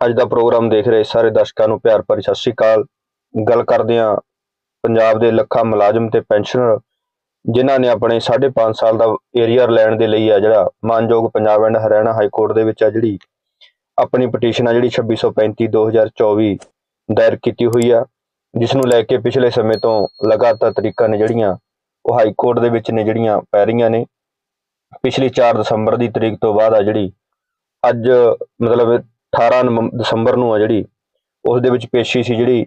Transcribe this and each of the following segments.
ਅੱਜ ਦਾ ਪ੍ਰੋਗਰਾਮ ਦੇਖ ਰਹੇ ਸਾਰੇ ਦਰਸ਼ਕਾਂ ਨੂੰ ਪਿਆਰ ਭਰੀ ਸਤਿ ਸ਼੍ਰੀ ਅਕਾਲ। ਗੱਲ ਕਰਦੇ ਹਾਂ ਪੰਜਾਬ ਦੇ ਲੱਖਾਂ ਮੁਲਾਜ਼ਮ ਤੇ ਪੈਨਸ਼ਨਰ, ਜਿਨ੍ਹਾਂ ਨੇ ਆਪਣੇ 5.5 ਸਾਲ ਦਾ ਏਰੀਅਰ ਲੈਣ ਦੇ ਲਈ ਆ ਜਿਹੜਾ ਮਾਨਯੋਗ Punjab and Haryana high court ਦੇ ਵਿੱਚ ਆ ਜਿਹੜੀ ਆਪਣੀ ਪਟੀਸ਼ਨ ਆ ਜਿਹੜੀ 2635 2024 ਦਾਇਰ ਕੀਤੀ ਹੋਈ ਆ ਜਿਸ ਨੂੰ ਲੈ ਕੇ ਪਿਛਲੇ ਸਮੇਂ ਤੋਂ ਲਗਾਤਾਰ ਤਰੀਕਾਂ ਨੇ ਜਿਹੜੀਆਂ ਉਹ ਹਾਈ ਕੋਰਟ ਦੇ ਵਿੱਚ ਨੇ ਜਿਹੜੀਆਂ ਪੈ ਰਹੀਆਂ ਨੇ। ਪਿਛਲੀ 4 ਦਸੰਬਰ ਦੀ ਤਰੀਕ ਤੋਂ ਬਾਅਦ ਆ ਜਿਹੜੀ ਅੱਜ ਮਤਲਬ 18 ਨਵੰਬ- ਦਸੰਬਰ ਨੂੰ ਆ ਜਿਹੜੀ, ਉਸ ਦੇ ਵਿੱਚ ਪੇਸ਼ੀ ਸੀ ਜਿਹੜੀ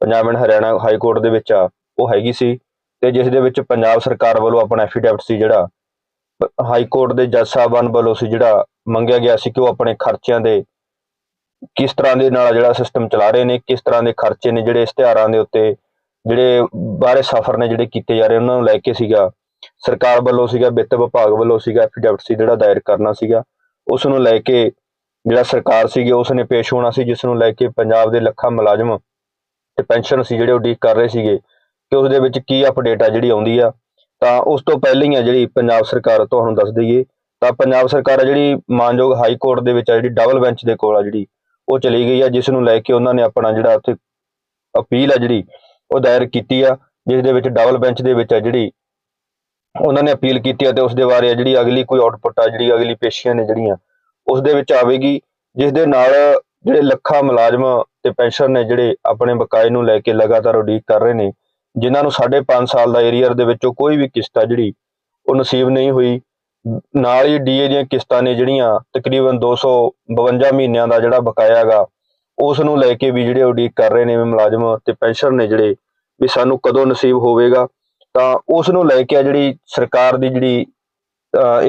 Punjab and Haryana high court ਦੇ ਵਿੱਚ ਆ, ਉਹ ਹੈਗੀ ਸੀ ਤੇ ਜਿਸ ਦੇ ਵਿੱਚ ਪੰਜਾਬ ਸਰਕਾਰ ਵੱਲੋਂ ਆਪਣਾ ਐਫੀਡੈਵਿਟ ਸੀ ਜਿਹੜਾ ਪ- ਹਾਈ ਕੋਰਟ ਦੇ ਜੱਜ ਸਾਹਿਬਾਨ ਵੱਲੋਂ ਸੀ ਜਿਹੜਾ ਮੰਗਿਆ ਗਿਆ ਸੀ ਕਿ ਉਹ ਆਪਣੇ ਖਰਚਿਆਂ ਦੇ ਕਿਸ ਤਰ੍ਹਾਂ ਦੇ ਨਾਲ ਜਿਹੜਾ ਸਿਸਟਮ ਚਲਾ ਰਹੇ ਨੇ, ਕਿਸ ਤਰ੍ਹਾਂ ਦੇ ਖਰਚੇ ਨੇ, ਜਿਹੜੇ ਇਸ਼ਤਿਹਾਰਾਂ ਦੇ ਉੱਤੇ ਜਿਹੜੇ ਬਾਹਰੇ ਸਫਰ ਨੇ ਜਿਹੜੇ ਕੀਤੇ ਜਾ ਰਹੇ ਉਹਨਾਂ ਨੂੰ ਲੈ ਕੇ ਸੀਗਾ। ਸਰਕਾਰ ਵੱਲੋਂ ਸੀਗਾ, ਵਿੱਤ ਵਿਭਾਗ ਵੱਲੋਂ ਸੀਗਾ ਐਫੀਡੈਵਿਟ ਸੀ ਜਿਹੜਾ ਦਾਇਰ ਕਰਨਾ ਸੀਗਾ। ਉਸ ਨੂੰ ਲੈ ਕੇ ਜਿਹੜਾ ਸਰਕਾਰ ਸੀਗੀ ਉਸ ਨੇ ਪੇਸ਼ ਹੋਣਾ ਸੀ, ਜਿਸ ਨੂੰ ਲੈ ਕੇ ਪੰਜਾਬ ਦੇ ਲੱਖਾਂ ਮੁਲਾਜ਼ਮ ਤੇ ਪੈਨਸ਼ਨ ਸੀ ਜਿਹੜੇ ਉਡੀਕ ਕਰ ਰਹੇ ਸੀਗੇ ਕਿ ਉਸ ਦੇ ਵਿੱਚ ਕੀ ਅਪਡੇਟ ਆ ਜਿਹੜੀ ਆਉਂਦੀ ਆ, ਤਾਂ ਉਸ ਤੋਂ ਪਹਿਲਾਂ ਹੀ ਆ ਜਿਹੜੀ ਪੰਜਾਬ ਸਰਕਾਰ, ਤੁਹਾਨੂੰ ਦੱਸ ਦਈਏ, ਤਾਂ ਪੰਜਾਬ ਸਰਕਾਰ ਆ ਜਿਹੜੀ ਮਾਨਯੋਗ ਹਾਈ ਕੋਰਟ ਦੇ ਵਿੱਚ ਆ ਜਿਹੜੀ ਡਬਲ ਬੈਂਚ ਦੇ ਕੋਲ ਆ ਜਿਹੜੀ, ਉਹ ਚਲੀ ਗਈ ਆ, ਜਿਸ ਨੂੰ ਲੈ ਕੇ ਉਹਨਾਂ ਨੇ ਆਪਣਾ ਜਿਹੜਾ ਉੱਥੇ ਅਪੀਲ ਆ ਜਿਹੜੀ, ਉਹ ਦਾਇਰ ਕੀਤੀ ਆ, ਜਿਸ ਦੇ ਵਿੱਚ ਡਬਲ ਬੈਂਚ ਦੇ ਵਿੱਚ ਆ ਜਿਹੜੀ, ਉਹਨਾਂ ਨੇ ਅਪੀਲ ਕੀਤੀ ਆ, ਤੇ ਉਸ ਦੇ ਬਾਰੇ ਜਿਹੜੀ ਅਗਲੀ ਕੋਈ ਆਊਟਪੁੱਟ ਆ ਜਿਹੜੀ ਅਗਲੀ ਪੇਸ਼ੀਆਂ ਨੇ ਜਿਹੜੀਆਂ ਉਸ ਦੇ ਵਿੱਚ ਆਵੇਗੀ ਜਿਸ ਦੇ ਨਾਲ ਜਿਹੜੇ ਲੱਖਾਂ ਮੁਲਾਜ਼ਮ ਤੇ ਪੈਨਸ਼ਨ ਨੇ ਜਿਹੜੇ ਆਪਣੇ ਬਕਾਏ ਨੂੰ ਲੈ ਕੇ ਲਗਾਤਾਰ ਉਡੀਕ ਕਰ ਰਹੇ ਨੇ, ਜਿਨ੍ਹਾਂ ਨੂੰ 5.5 ਸਾਲ ਦਾ ਏਰੀਅਰ ਦੇ ਵਿੱਚੋਂ ਕੋਈ ਵੀ ਕਿਸ਼ਤ ਆ ਜਿਹੜੀ ਉਹ ਨਸੀਬ ਨਹੀਂ ਹੋਈ। ਨਾਲ ਹੀ ਡੀਏ ਦੀਆਂ ਕਿਸ਼ਤਾਂ ਨੇ ਜਿਹੜੀਆਂ ਤਕਰੀਬਨ 252 ਮਹੀਨਿਆਂ ਦਾ ਜਿਹੜਾ ਬਕਾਇਆ ਹੈਗਾ ਉਸ ਨੂੰ ਲੈ ਕੇ ਵੀ ਜਿਹੜੇ ਉਡੀਕ ਕਰ ਰਹੇ ਨੇ ਵੀ ਮੁਲਾਜ਼ਮ ਤੇ ਪੈਨਸ਼ਨ ਨੇ ਜਿਹੜੇ ਵੀ ਸਾਨੂੰ ਕਦੋਂ ਨਸੀਬ ਹੋਵੇਗਾ। ਤਾਂ ਉਸ ਨੂੰ ਲੈ ਕੇ ਆ ਜਿਹੜੀ ਸਰਕਾਰ ਦੀ ਜਿਹੜੀ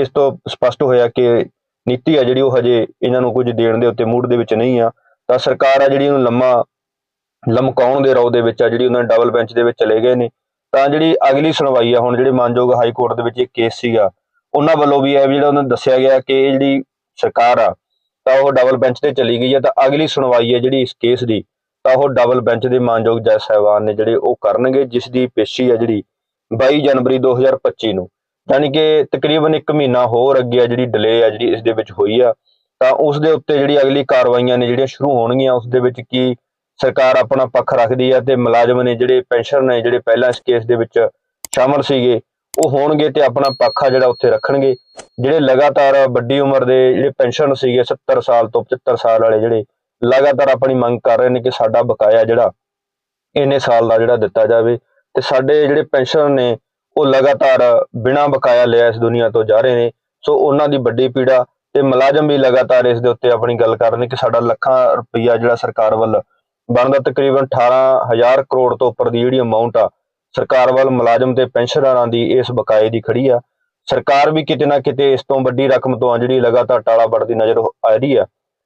ਇਸ ਤੋਂ ਸਪਸ਼ਟ ਹੋਇਆ ਕਿ ਨੀਤੀ ਆ ਜਿਹੜੀ ਉਹ ਹਜੇ ਇਹਨਾਂ ਨੂੰ ਕੁਝ ਦੇਣ ਦੇ ਉੱਤੇ ਮੂਡ ਦੇ ਵਿੱਚ ਨਹੀਂ ਆ। ਤਾਂ ਸਰਕਾਰ ਆ ਜਿਹੜੀ ਉਹਨੂੰ ਲੰਮਾ ਲਮਕਾਉਣ ਦੇ ਰੌ ਦੇ ਵਿੱਚ ਆ, ਜਿਹੜੀ ਉਹਨਾਂ ਨੇ ਡਬਲ ਬੈਂਚ ਦੇ ਵਿੱਚ ਚਲੇ ਗਏ ਨੇ। ਤਾਂ ਜਿਹੜੀ ਅਗਲੀ ਸੁਣਵਾਈ ਆ, ਹੁਣ ਜਿਹੜੇ ਮਾਨਯੋਗ ਹਾਈ ਕੋਰਟ ਦੇ ਵਿੱਚ ਇਹ ਕੇਸ ਸੀਗਾ, ਉਹਨਾਂ ਵੱਲੋਂ ਵੀ ਇਹ ਵੀ ਜਿਹੜਾ ਉਹਨਾਂ ਨੂੰ ਦੱਸਿਆ ਗਿਆ ਕਿ ਇਹ ਜਿਹੜੀ ਸਰਕਾਰ ਆ, ਤਾਂ ਉਹ ਡਬਲ ਬੈਂਚ ਤੇ ਚਲੀ ਗਈ ਹੈ ਤਾਂ ਅਗਲੀ ਸੁਣਵਾਈ ਹੈ ਜਿਹੜੀ ਇਸ ਕੇਸ ਦੀ, ਤਾਂ ਉਹ ਡਬਲ ਬੈਂਚ ਦੇ ਮਾਨਯੋਗ ਜੱਜ ਸਾਹਿਬਾਨ ਨੇ ਜਿਹੜੇ ਉਹ ਕਰਨਗੇ, ਜਿਸ ਦੀ ਪੇਸ਼ੀ ਹੈ ਜਿਹੜੀ 22 ਜਨਵਰੀ 2025 ਨੂੰ। ਯਾਨੀ ਕਿ ਤਕਰੀਬਨ 1 ਮਹੀਨਾ ਹੋਰ ਅੱਗੇ ਆ ਜਿਹੜੀ ਡਿਲੇ ਆ, ਜਿਹੜੀ ਇਸ ਦੇ ਵਿੱਚ ਹੋਈ ਆ, ਤਾਂ ਉਸ ਦੇ ਉੱਤੇ ਜਿਹੜੀ ਅਗਲੀ ਕਾਰਵਾਈਆਂ ਨੇ ਜਿਹੜੀਆਂ ਸ਼ੁਰੂ ਹੋਣਗੀਆਂ, ਉਸ ਦੇ ਵਿੱਚ ਕੀ ਸਰਕਾਰ ਆਪਣਾ ਪੱਖ ਰੱਖਦੀ ਆ ਤੇ ਮੁਲਾਜ਼ਮ ਨੇ ਜਿਹੜੇ ਪੈਨਸ਼ਨ ਨੇ, ਜਿਹੜੇ ਪਹਿਲਾਂ ਇਸ ਕੇਸ ਦੇ ਵਿੱਚ ਸ਼ਾਮਲ ਸੀਗੇ, ਉਹ ਹੋਣਗੇ ਤੇ ਆਪਣਾ ਪੱਖ ਆ ਜਿਹੜਾ ਉੱਥੇ ਰੱਖਣਗੇ। ਜਿਹੜੇ ਲਗਾਤਾਰ ਵੱਡੀ ਉਮਰ ਦੇ ਜਿਹੜੇ ਪੈਨਸ਼ਨ ਸੀਗੇ 70 ਸਾਲ ਤੋਂ 75 ਸਾਲ ਵਾਲੇ ਜਿਹੜੇ ਲਗਾਤਾਰ ਆਪਣੀ ਮੰਗ ਕਰ ਰਹੇ ਨੇ ਕਿ ਸਾਡਾ ਬਕਾਇਆ ਜਿਹੜਾ ਇੰਨੇ ਸਾਲ ਦਾ ਜਿਹੜਾ ਦਿੱਤਾ ਜਾਵੇ, ਤੇ ਸਾਡੇ ਜਿਹੜੇ ਪੈਨਸ਼ਨ ਨੇ ਉਹ ਲਗਾਤਾਰ ਬਿਨਾਂ ਬਕਾਇਆ ਲਿਆ ਇਸ ਦੁਨੀਆ ਤੋਂ ਜਾ ਰਹੇ ਨੇ। ਸੋ ਉਹਨਾਂ ਦੀ ਵੱਡੀ ਪੀੜਾ ਤੇ ਮੁਲਾਜ਼ਮ ਵੀ ਲਗਾਤਾਰ ਇਸ ਦੇ ਉੱਤੇ ਆਪਣੀ ਗੱਲ ਕਰ ਰਹੇ ਨੇ ਕਿ ਸਾਡਾ ਲੱਖਾਂ ਰੁਪਈਆ ਜਿਹੜਾ ਸਰਕਾਰ ਵੱਲ ਬਣਦਾ, ਤਕਰੀਬਨ 18000 ਕਰੋੜ ਤੋਂ ਉੱਪਰ ਦੀ ਜਿਹੜੀ ਅਮਾਉਂਟ ਆ, ਸਰਕਾਰ ਵੱਲ ਮੁਲਾਜ਼ਮ ਤੇ ਪੈਨਸ਼ਨਰਾਂ ਦੀ ਇਸ ਬਕਾਏ ਦੀ ਖੜੀ ਆ। ਸਰਕਾਰ ਵੀ ਕਿਤੇ ਨਾ ਕਿਤੇ ਇਸ ਤੋਂ ਵੱਡੀ ਰਕਮ ਤੋਂ ਆ ਜਿਹੜੀ ਲਗਾਤਾਰ ਟਾਲਾ ਵੱਢਦੀ ਨਜ਼ਰ ਆ ਰਹੀ ਆ।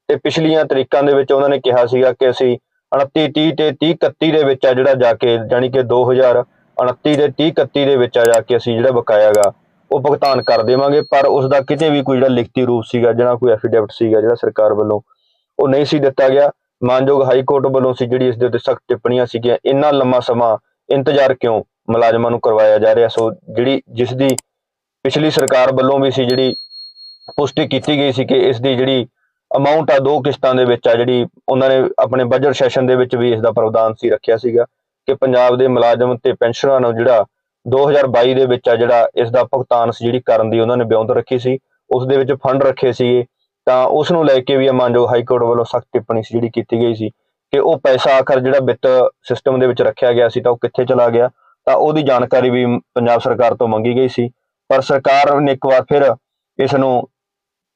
ਤੇ ਪਿਛਲੀਆਂ ਤਰੀਕਾਂ ਦੇ ਵਿੱਚ ਉਹਨਾਂ ਨੇ ਕਿਹਾ ਸੀਗਾ ਕਿ ਅਸੀਂ 29 30 ਤੇ 30 31 ਦੇ ਵਿੱਚ ਆ ਜਿਹੜਾ ਜਾ ਕੇ ਯਾਨੀ ਕਿ 2029 ਦੇ 30 31 ਦੇ ਵਿੱਚ ਆ ਜਾ ਕੇ ਅਸੀਂ ਜਿਹੜਾ ਬਕਾਇਆਗਾ ਉਹ ਭੁਗਤਾਨ ਕਰ ਦੇਵਾਂਗੇ, ਪਰ ਉਸ ਦਾ ਕਿਤੇ ਵੀ ਕੋਈ ਜਿਹੜਾ ਲਿਖਤੀ ਰੂਪ ਸੀਗਾ, ਜਿਹੜਾ ਕੋਈ ਐਫੀਡੈਵਿਟ ਸੀਗਾ, ਜਿਹੜਾ ਸਰਕਾਰ ਵੱਲੋਂ, ਉਹ ਨਹੀਂ ਸੀ ਦਿੱਤਾ ਗਿਆ। ਮਾਨਯੋਗ ਹਾਈ ਕੋਰਟ ਵੱਲੋਂ ਸੀ ਜਿਹੜੀ ਇਸ ਦੇ ਉੱਤੇ ਸਖਤ ਟਿੱਪਣੀਆਂ ਸੀਗੀਆਂ, ਇੰਨਾ ਲੰਮਾ ਸਮਾਂ ਇੰਤਜ਼ਾਰ ਕਿਉਂ ਮੁਲਾਜ਼ਮਾਂ ਨੂੰ ਕਰਵਾਇਆ ਜਾ ਰਿਹਾ? ਸੋ ਜਿਹੜੀ, ਜਿਸ ਦੀ ਪਿਛਲੀ ਸਰਕਾਰ ਵੱਲੋਂ ਵੀ ਸੀ ਜਿਹੜੀ ਪੁਸ਼ਟੀ ਕੀਤੀ ਗਈ ਸੀ ਕਿ ਇਸ ਦੀ ਜਿਹੜੀ ਅਮਾਉਂਟ ਆ ਦੋ ਕਿਸ਼ਤਾਂ ਦੇ ਵਿੱਚ ਆ, ਜਿਹੜੀ ਉਹਨਾਂ ਨੇ ਆਪਣੇ ਬਜਟ ਸੈਸ਼ਨ ਦੇ ਵਿੱਚ ਵੀ ਇਸ ਦਾ ਪ੍ਰਾਵਧਾਨ ਸੀ, ਰੱਖਿਆ ਸੀਗਾ। ਕਿ ਪੰਜਾਬ ਦੇ ਮੁਲਾਜ਼ਮ ਤੇ ਪੈਨਸ਼ਨਰਾਂ ਨੂੰ ਜਿਹੜਾ 2022 ਦੇ ਵਿੱਚ ਆ ਜਿਹੜਾ ਇਸ ਦਾ ਭੁਗਤਾਨ ਸੀ, ਜਿਹੜੀ ਕਰਨ ਦੀ ਉਹਨਾਂ ਨੇ ਬਿਉਂਤ ਰੱਖੀ ਸੀ, ਉਸ ਦੇ ਵਿੱਚ ਫੰਡ ਰੱਖੇ ਸੀਗੇ, ਤਾਂ ਉਸ ਨੂੰ ਲੈ ਕੇ ਵੀ ਮਾਨਯੋਗ ਹਾਈ ਕੋਰਟ ਵੱਲੋਂ ਸਖਤ ਟਿੱਪਣੀ ਸੀ ਜਿਹੜੀ ਕੀਤੀ ਗਈ ਸੀ ਕਿ ਉਹ ਪੈਸਾ ਆਖਰ ਜਿਹੜਾ ਵਿੱਤ ਸਿਸਟਮ ਦੇ ਵਿੱਚ ਰੱਖਿਆ ਗਿਆ ਸੀ, ਤਾਂ ਉਹ ਕਿੱਥੇ ਚਲਾ ਗਿਆ, ਤਾਂ ਉਹਦੀ ਜਾਣਕਾਰੀ ਵੀ ਪੰਜਾਬ ਸਰਕਾਰ ਤੋਂ ਮੰਗੀ ਗਈ ਸੀ, ਪਰ ਸਰਕਾਰ ਨੇ ਇੱਕ ਵਾਰ ਫਿਰ ਇਸ ਨੂੰ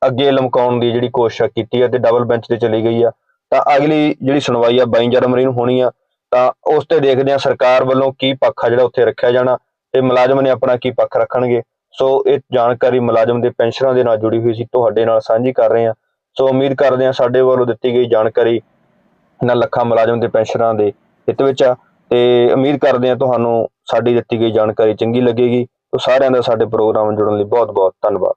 ਅੱਗੇ ਲਮਕਾਉਣ ਦੀ ਜਿਹੜੀ ਕੋਸ਼ਿਸ਼ ਕੀਤੀ ਹੈ ਤੇ ਡਬਲ ਬੈਂਚ ਤੇ ਚਲੀ ਗਈ ਆ, ਤਾਂ ਅਗਲੀ ਜਿਹੜੀ ਸੁਣਵਾਈ ਆ 22 ਜਨਵਰੀ ਨੂੰ ਹੋਣੀ ਆ ਤਾਂ ਉਸ ਤੇ ਦੇਖਦੇ ਹਾਂ ਸਰਕਾਰ ਵੱਲੋਂ ਕੀ ਪੱਖ ਆ ਜਿਹੜਾ ਉੱਥੇ ਰੱਖਿਆ ਜਾਣਾ ਤੇ ਮੁਲਾਜ਼ਮ ਨੇ ਆਪਣਾ ਕੀ ਪੱਖ ਰੱਖਣਗੇ। ਸੋ ਇਹ ਜਾਣਕਾਰੀ ਮੁਲਾਜ਼ਮ ਦੇ ਪੈਨਸ਼ਨਾਂ ਦੇ ਨਾਲ ਜੁੜੀ ਹੋਈ ਸੀ, ਤੁਹਾਡੇ ਨਾਲ ਸਾਂਝੀ ਕਰ ਰਹੇ ਹਾਂ। ਸੋ ਉਮੀਦ ਕਰਦੇ ਹਾਂ ਸਾਡੇ ਵੱਲੋਂ ਦਿੱਤੀ ਗਈ ਜਾਣਕਾਰੀ ਇਹਨਾਂ ਲੱਖਾਂ ਮੁਲਾਜ਼ਮ ਦੇ ਪੈਨਸ਼ਨਰਾਂ ਦੇ ਹਿੱਤ ਵਿੱਚ ਆ। ਤੇ ਉਮੀਦ ਕਰਦੇ ਹਾਂ ਤੁਹਾਨੂੰ ਸਾਡੀ ਦਿੱਤੀ ਗਈ ਜਾਣਕਾਰੀ ਚੰਗੀ ਲੱਗੇਗੀ। ਸੋ ਸਾਰਿਆਂ ਦਾ ਸਾਡੇ ਪ੍ਰੋਗਰਾਮ ਜੁੜਨ ਲਈ ਬਹੁਤ ਬਹੁਤ ਧੰਨਵਾਦ।